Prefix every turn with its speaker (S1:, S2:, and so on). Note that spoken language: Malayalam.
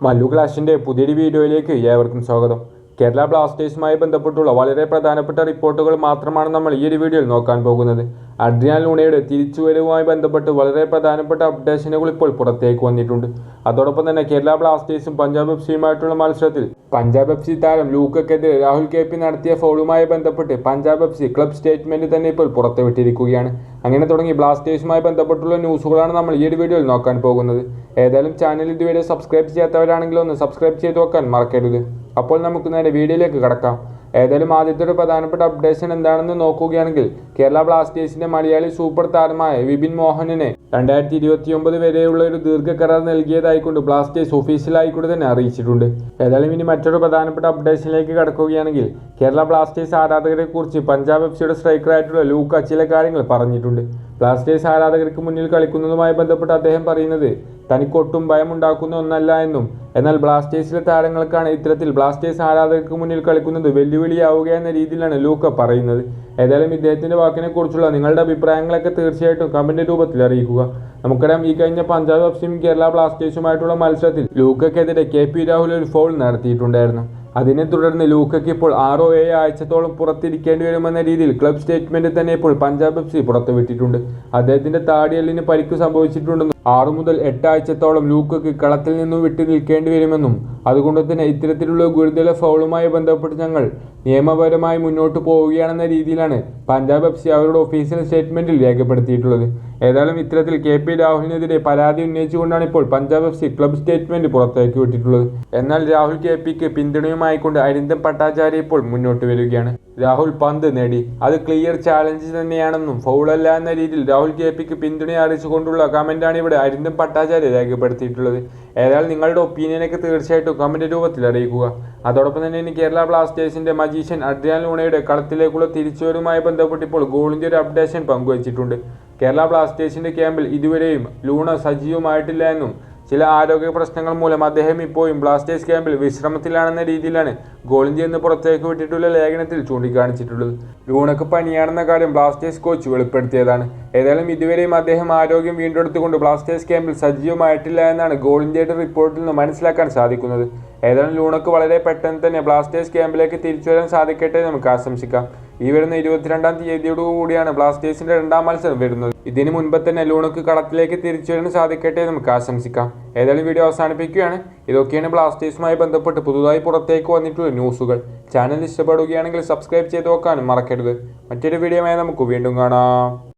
S1: മല്ലു ക്ലാഷിന്റെ പുതിയൊരു വീഡിയോയിലേക്ക് ഏവർക്കും സ്വാഗതം. കേരള ബ്ലാസ്റ്റേഴ്സുമായി ബന്ധപ്പെട്ടുള്ള വളരെ പ്രധാനപ്പെട്ട റിപ്പോർട്ടുകൾ മാത്രമാണ് നമ്മൾ ഈ ഒരു വീഡിയോയിൽ നോക്കാൻ പോകുന്നത്. അഡ്രിയാൻ ലൂണയുടെ തിരിച്ചുവരവുമായി ബന്ധപ്പെട്ട് വളരെ പ്രധാനപ്പെട്ട അപ്ഡേഷനുകൾ ഇപ്പോൾ പുറത്തേക്ക് വന്നിട്ടുണ്ട്. അതോടൊപ്പം തന്നെ കേരള ബ്ലാസ്റ്റേഴ്സും പഞ്ചാബ് എഫ് സിയുമായിട്ടുള്ള മത്സരത്തിൽ പഞ്ചാബ് എഫ് സി താരം ലൂക്കക്കെതിരെ രാഹുൽ കെ പി നടത്തിയ ഫൗളുമായി ബന്ധപ്പെട്ട് Punjab F C club statement തന്നെ ഇപ്പോൾ പുറത്തുവിട്ടിരിക്കുകയാണ്. അങ്ങനെ തുടങ്ങി ബ്ലാസ്റ്റേഴ്സുമായി ബന്ധപ്പെട്ടുള്ള ന്യൂസുകളാണ് നമ്മൾ ഈ ഒരു വീഡിയോയിൽ നോക്കാൻ പോകുന്നത്. ഏതായാലും ചാനൽ ഇതുവരെ സബ്സ്ക്രൈബ് ചെയ്യാത്തവരാണെങ്കിൽ ഒന്ന് സബ്സ്ക്രൈബ് ചെയ്ത് വെക്കാൻ മറക്കരുത്. അപ്പോൾ നമുക്ക് നേരെ വീഡിയോയിലേക്ക് കടക്കാം. ഏതായാലും ആദ്യത്തെ ഒരു പ്രധാനപ്പെട്ട അപ്ഡേഷൻ എന്താണെന്ന് നോക്കുകയാണെങ്കിൽ കേരള ബ്ലാസ്റ്റേഴ്സിന്റെ മലയാളി സൂപ്പർ താരമായ വിപിൻ മോഹനനെ രണ്ടായിരത്തി ഇരുപത്തി ഒമ്പത് വരെയുള്ള ഒരു ദീർഘ കരാർ നൽകിയതായിക്കൊണ്ട് ബ്ലാസ്റ്റേഴ്സ് ഒഫീഷ്യലായിക്കൂടെ തന്നെ അറിയിച്ചിട്ടുണ്ട്. ഏതായാലും ഇനി മറ്റൊരു പ്രധാനപ്പെട്ട അപ്ഡേഷനിലേക്ക് കടക്കുകയാണെങ്കിൽ കേരള ബ്ലാസ്റ്റേഴ്സ് ആരാധകരെ കുറിച്ച് പഞ്ചാബ് എഫ് സിയുടെ സ്ട്രൈക്കറായിട്ടുള്ള ലൂക്ക ചില കാര്യങ്ങൾ പറഞ്ഞിട്ടുണ്ട്. ബ്ലാസ്റ്റേഴ്സ് ആരാധകർക്ക് മുന്നിൽ കളിക്കുന്നതുമായി ബന്ധപ്പെട്ട് അദ്ദേഹം പറയുന്നത് തനിക്കൊട്ടും ഭയമുണ്ടാക്കുന്ന ഒന്നല്ല എന്നും. എന്നാൽ ബ്ലാസ്റ്റേഴ്സിലെ താരങ്ങൾക്കാണ് ഇത്തരത്തിൽ ബ്ലാസ്റ്റേഴ്സ് ആരാധകർക്ക് മുന്നിൽ കളിക്കുന്നത് വെല്ലുവിളിയാവുക എന്ന രീതിയിലാണ് ലൂക്ക പറയുന്നത്. ഏതായാലും ഇദ്ദേഹത്തിന്റെ വാക്കിനെ കുറിച്ചുള്ള നിങ്ങളുടെ അഭിപ്രായങ്ങളൊക്കെ തീർച്ചയായിട്ടും കമന്റ് രൂപത്തിൽ അറിയിക്കുക. നമുക്കറിയാം ഈ കഴിഞ്ഞ പഞ്ചാബ് എഫ് സിയും കേരള ബ്ലാസ്റ്റേഴ്സുമായിട്ടുള്ള മത്സരത്തിൽ ലൂക്കക്കെതിരെ കെ പി രാഹുൽ ഒരു ഫോൾ നടത്തിയിട്ടുണ്ടായിരുന്നു. അതിനെ തുടർന്ന് ലൂക്കയ്ക്ക് ഇപ്പോൾ ആറോ ഏഴ് ആഴ്ചത്തോളം പുറത്തിരിക്കേണ്ടി വരുമെന്ന രീതിയിൽ ക്ലബ് സ്റ്റേറ്റ്മെന്റ് തന്നെ ഇപ്പോൾ പഞ്ചാബ് എഫ് സി പുറത്തുവിട്ടിട്ടുണ്ട്. അദ്ദേഹത്തിന്റെ താടിയലിന് പരിക്ക് സംഭവിച്ചിട്ടുണ്ടെന്നും ആറു മുതൽ എട്ടാഴ്ചത്തോളം ലൂക്കക്ക് കളത്തിൽ നിന്നും വിട്ടു നിൽക്കേണ്ടി വരുമെന്നും അതുകൊണ്ട് തന്നെ ഇത്തരത്തിലുള്ള ഗുരുതര ഫൗളുമായി ബന്ധപ്പെട്ട് ഞങ്ങൾ നിയമപരമായി മുന്നോട്ട് പോവുകയാണെന്ന രീതിയിലാണ് പഞ്ചാബ് എഫ് സി അവരുടെ ഒഫീഷ്യൽ സ്റ്റേറ്റ്മെന്റിൽ രേഖപ്പെടുത്തിയിട്ടുള്ളത്. ഏതായാലും ഇത്തരത്തിൽ കെ പി രാഹുലിനെതിരെ പരാതി ഉന്നയിച്ചുകൊണ്ടാണ് ഇപ്പോൾ Punjab F C club statement പുറത്തേക്ക് വിട്ടിട്ടുള്ളത് എന്നാൽ രാഹുൽ കെ പിക്ക് പിന്തുണയുമായിക്കൊണ്ട് അരിന്ദം പട്ടാചാര്യ ഇപ്പോൾ മുന്നോട്ട് വരികയാണ്. രാഹുൽ പന്ത് നേടി. അത് ക്ലിയർ ചാലഞ്ച് തന്നെയാണെന്നും ഫൗളല്ല എന്ന രീതിയിൽ രാഹുൽ കെ പിക്ക് പിന്തുണ അറിയിച്ചുകൊണ്ടുള്ള കമന്റാണ് ഇവിടെ അരിന്ദം പട്ടാചാര്യ രേഖപ്പെടുത്തിയിട്ടുള്ളത്. ഏതായാലും നിങ്ങളുടെ ഒപ്പീനിയനൊക്കെ തീർച്ചയായിട്ടും കമന്റ് രൂപത്തിൽ അറിയിക്കുക. അതോടൊപ്പം തന്നെ ഇനി കേരള ബ്ലാസ്റ്റേഴ്സിന്റെ മജീഷ്യൻ അഡ്രിയാൻ ലൂണയുടെ കളത്തിലേക്കുള്ള തിരിച്ചുവരുമായി ബന്ധപ്പെട്ട് ഇപ്പോൾ ഗോളിന്റെ ഒരു അപ്ഡേഷൻ പങ്കുവച്ചിട്ടുണ്ട്. കേരള ബ്ലാസ്റ്റേഴ്സിന്റെ ക്യാമ്പിൽ ഇതുവരെയും ലൂണ സജീവമായിട്ടില്ല എന്നും ചില ആരോഗ്യ പ്രശ്നങ്ങൾ മൂലം അദ്ദേഹം ഇപ്പോഴും ബ്ലാസ്റ്റേഴ്സ് ക്യാമ്പിൽ വിശ്രമത്തിലാണെന്ന രീതിയിലാണ് എന്ന് പുറത്തേക്ക് വിട്ടിട്ടുള്ള ലേഖനത്തിൽ ചൂണ്ടിക്കാണിച്ചിട്ടുള്ളത്. ലൂണക്ക് പനിയാണെന്ന കാര്യം ബ്ലാസ്റ്റേഴ്സ് കോച്ച് വെളിപ്പെടുത്തിയതാണ്. ഏതായാലും ഇതുവരെയും അദ്ദേഹം ആരോഗ്യം വീണ്ടെടുത്തുകൊണ്ട് ബ്ലാസ്റ്റേഴ്സ് ക്യാമ്പിൽ സജീവമായിട്ടില്ല എന്നാണ് ഗോളിന്ത്യയുടെ റിപ്പോർട്ടിൽ നിന്ന് മനസ്സിലാക്കാൻ സാധിക്കുന്നത്. ഏതായാലും ലൂണക്ക് വളരെ പെട്ടെന്ന് തന്നെ ബ്ലാസ്റ്റേഴ്സ് ക്യാമ്പിലേക്ക് തിരിച്ചു വരാൻ സാധിക്കട്ടെ നമുക്ക് ആശംസിക്കാം. ഈ വരുന്ന ഇരുപത്തിരണ്ടാം തീയതിയോടുകൂടിയാണ് ബ്ലാസ്റ്റേഴ്സിന്റെ രണ്ടാം മത്സരം വരുന്നത്. ഇതിനു മുൻപ് തന്നെ ലൂണക്ക് കളത്തിലേക്ക് തിരിച്ചു വരാൻ സാധിക്കട്ടെ നമുക്ക് ആശംസിക്കാം. ഏതായാലും വീഡിയോ അവസാനിപ്പിക്കുകയാണ്. ഇതൊക്കെയാണ് ബ്ലാസ്റ്റേഴ്സുമായി ബന്ധപ്പെട്ട് പുതുതായി പുറത്തേക്ക് വന്നിട്ടുള്ള ന്യൂസുകൾ. ചാനൽ ഇഷ്ടപ്പെടുകയാണെങ്കിൽ സബ്സ്ക്രൈബ് ചെയ്ത് നോക്കാനും മറക്കരുത്. മറ്റൊരു വീഡിയോയുമായി നമുക്ക് വീണ്ടും കാണാം.